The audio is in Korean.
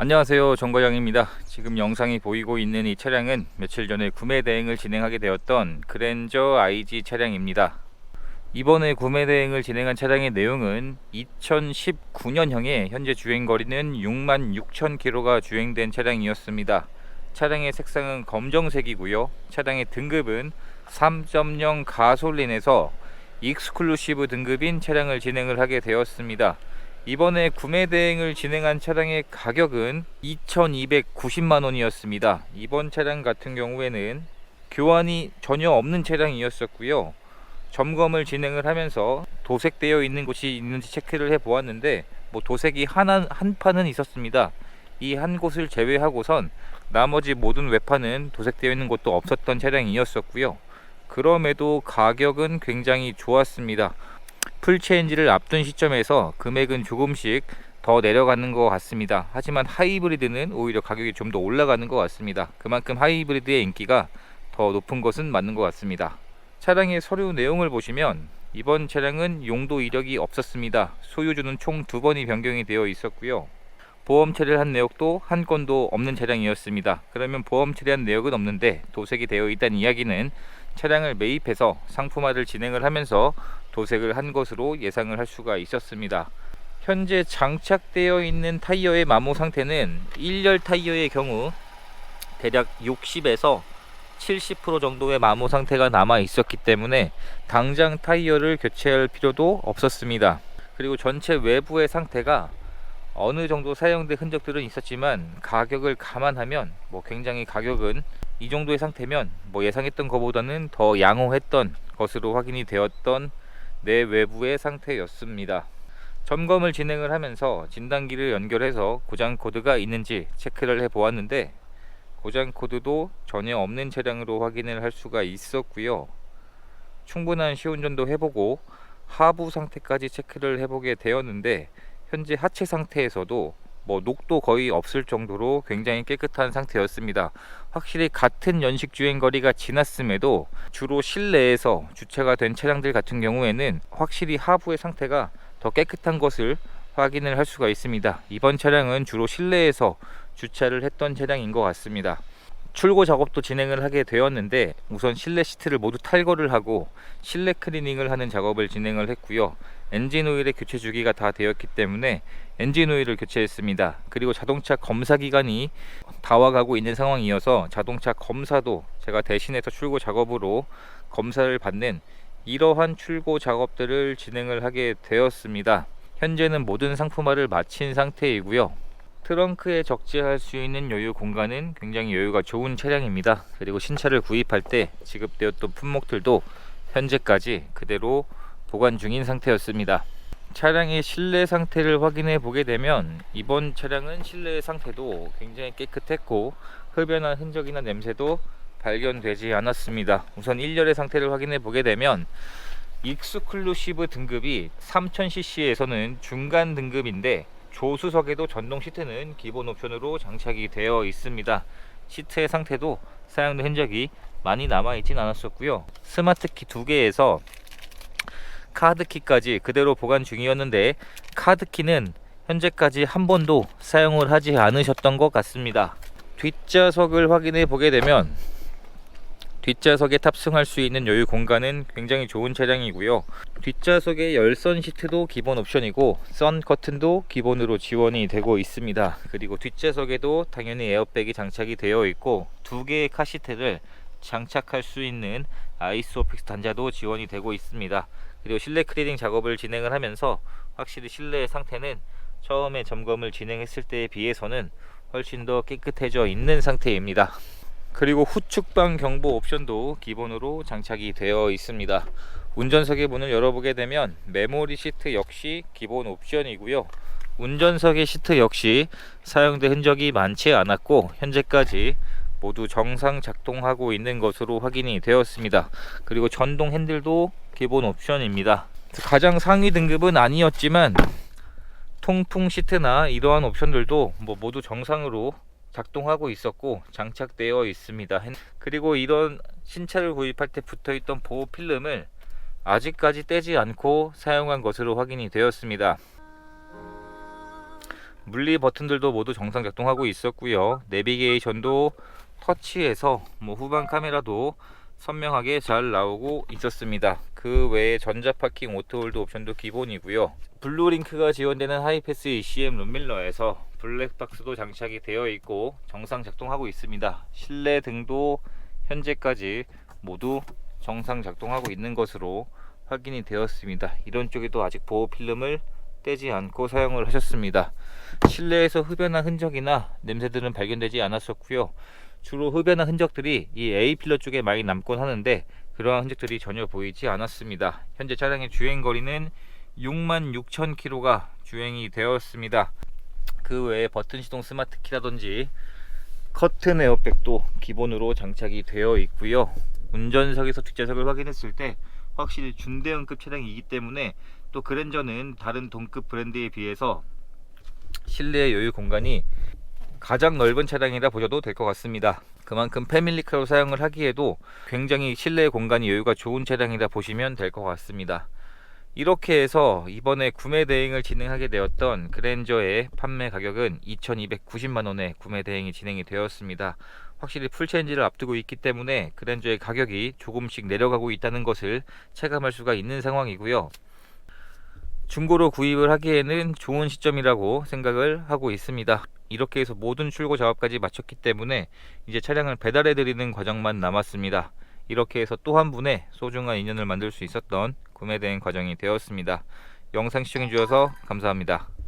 안녕하세요. 정거장입니다. 지금 영상이 보이고 있는 이 차량은 며칠 전에 구매 대행을 진행하게 되었던 그랜저 IG 차량입니다. 이번에 구매 대행을 진행한 차량의 내용은 2019년형에 현재 주행거리는 6만 6천 킬로가 주행된 차량이었습니다. 차량의 색상은 검정색이고요. 차량의 등급은 3.0 가솔린에서 익스클루시브 등급인 차량을 진행을 하게 되었습니다 이번에 구매 대행을 진행한 차량의 가격은 2,290만 원이었습니다. 이번 차량 같은 경우에는 교환이 전혀 없는 차량이었었고요. 점검을 진행을 하면서 도색되어 있는 곳이 있는지 체크를 해 보았는데 뭐 도색이 하나 한 판은 있었습니다. 이 한 곳을 제외하고선 나머지 모든 외판은 도색되어 있는 곳도 없었던 차량이었었고요. 그럼에도 가격은 굉장히 좋았습니다. 풀체인지를 앞둔 시점에서 금액은 조금씩 더 내려가는 것 같습니다. 하지만 하이브리드는 오히려 가격이 좀 더 올라가는 것 같습니다. 그만큼 하이브리드의 인기가 더 높은 것은 맞는 것 같습니다. 차량의 서류 내용을 보시면 이번 차량은 용도 이력이 없었습니다. 소유주는 총 두 번이 변경이 되어 있었고요. 보험 처리한 내역도 한 건도 없는 차량이었습니다. 그러면 보험 처리한 내역은 없는데 도색이 되어 있다는 이야기는 차량을 매입해서 상품화를 진행을 하면서 도색을 한 것으로 예상을 할 수가 있었습니다. 현재 장착되어 있는 타이어의 마모 상태는 1열 타이어의 경우 대략 60에서 70% 정도의 마모 상태가 남아 있었기 때문에 당장 타이어를 교체할 필요도 없었습니다. 그리고 전체 외부의 상태가 어느 정도 사용된 흔적들은 있었지만 가격을 감안하면 뭐 굉장히 가격은 이 정도의 상태면 뭐 예상했던 것보다는 더 양호했던 것으로 확인이 되었던 내 외부의 상태였습니다. 점검을 진행을 하면서 진단기를 연결해서 고장 코드가 있는지 체크를 해 보았는데 고장 코드도 전혀 없는 차량으로 확인을 할 수가 있었고요. 충분한 시운전도 해보고 하부 상태까지 체크를 해보게 되었는데 현재 하체 상태에서도 뭐 녹도 거의 없을 정도로 굉장히 깨끗한 상태였습니다. 확실히 같은 연식 주행 거리가 지났음에도 주로 실내에서 주차가 된 차량들 같은 경우에는 확실히 하부의 상태가 더 깨끗한 것을 확인을 할 수가 있습니다. 이번 차량은 주로 실내에서 주차를 했던 차량인 것 같습니다. 출고 작업도 진행을 하게 되었는데 우선 실내 시트를 모두 탈거를 하고 실내 클리닝을 하는 작업을 진행을 했고요. 엔진 오일의 교체 주기가 다 되었기 때문에 엔진 오일을 교체했습니다. 그리고 자동차 검사 기간이 다와가고 있는 상황이어서 자동차 검사도 제가 대신해서 출고 작업으로 검사를 받는 이러한 출고 작업들을 진행을 하게 되었습니다. 현재는 모든 상품화를 마친 상태이고요. 트렁크에 적재할 수 있는 여유 공간은 굉장히 여유가 좋은 차량입니다. 그리고 신차를 구입할 때 지급되었던 품목들도 현재까지 그대로 보관 중인 상태였습니다. 차량의 실내 상태를 확인해 보게 되면 이번 차량은 실내 상태도 굉장히 깨끗했고 흡연한 흔적이나 냄새도 발견되지 않았습니다. 우선 1열의 상태를 확인해 보게 되면 익스클루시브 등급이 3000cc에서는 중간 등급인데 조수석에도 전동 시트는 기본 옵션으로 장착이 되어 있습니다. 시트의 상태도 사용된 흔적이 많이 남아 있진 않았었고요. 스마트키 두 개에서 카드키까지 그대로 보관 중이었는데 카드키는 현재까지 한 번도 사용을 하지 않으셨던 것 같습니다. 뒷좌석을 확인해 보게 되면 뒷좌석에 탑승할 수 있는 여유 공간은 굉장히 좋은 차량이고요. 뒷좌석의 열선 시트도 기본 옵션이고 선 커튼도 기본으로 지원이 되고 있습니다. 그리고 뒷좌석에도 당연히 에어백이 장착이 되어 있고 두 개의 카시트를 장착할 수 있는 아이소픽스 단자도 지원이 되고 있습니다. 그리고 실내 클리닝 작업을 진행을 하면서 확실히 실내의 상태는 처음에 점검을 진행했을 때에 비해서는 훨씬 더 깨끗해져 있는 상태입니다. 그리고 후측방 경보 옵션도 기본으로 장착이 되어 있습니다. 운전석의 문을 열어보게 되면 메모리 시트 역시 기본 옵션이고요. 운전석의 시트 역시 사용된 흔적이 많지 않았고 현재까지 모두 정상 작동하고 있는 것으로 확인이 되었습니다. 그리고 전동 핸들도 기본 옵션입니다. 가장 상위 등급은 아니었지만 통풍 시트나 이러한 옵션들도 뭐 모두 정상으로 작동하고 있었고 장착되어 있습니다. 그리고 이런 신차를 구입할 때 붙어 있던 보호 필름을 아직까지 떼지 않고 사용한 것으로 확인이 되었습니다. 물리 버튼들도 모두 정상 작동하고 있었고요. 내비게이션도 터치해서 뭐 후방 카메라도 선명하게 잘 나오고 있었습니다. 그 외에 전자 파킹 오토홀드 옵션도 기본이고요. 블루링크가 지원되는 하이패스 ECM 룸밀러에서 블랙박스도 장착이 되어 있고 정상 작동하고 있습니다. 실내 등도 현재까지 모두 정상 작동하고 있는 것으로 확인이 되었습니다. 이런 쪽에도 아직 보호 필름을 떼지 않고 사용을 하셨습니다. 실내에서 흡연한 흔적이나 냄새들은 발견되지 않았었고요. 주로 흡연한 흔적들이 이 A 필러 쪽에 많이 남곤 하는데 그러한 흔적들이 전혀 보이지 않았습니다. 현재 차량의 주행 거리는 6만 6천 킬로가 주행이 되었습니다. 그 외에 버튼 시동 스마트 키라든지 커튼 에어백도 기본으로 장착이 되어 있고요. 운전석에서 뒷좌석을 확인했을 때 확실히 중대형급 차량이기 때문에 또 그랜저는 다른 동급 브랜드에 비해서 실내 여유 공간이 가장 넓은 차량이라 보셔도 될 것 같습니다. 그만큼 패밀리카로 사용을 하기에도 굉장히 실내 공간이 여유가 좋은 차량이라 보시면 될 것 같습니다. 이렇게 해서 이번에 구매 대행을 진행하게 되었던 그랜저의 판매 가격은 2,290만원에 구매 대행이 진행이 되었습니다. 확실히 풀체인지를 앞두고 있기 때문에 그랜저의 가격이 조금씩 내려가고 있다는 것을 체감할 수가 있는 상황이고요. 중고로 구입을 하기에는 좋은 시점이라고 생각을 하고 있습니다. 이렇게 해서 모든 출고 작업까지 마쳤기 때문에 이제 차량을 배달해 드리는 과정만 남았습니다. 이렇게 해서 또 한 분의 소중한 인연을 만들 수 있었던 구매 대행 과정이 되었습니다. 영상 시청해 주셔서 감사합니다.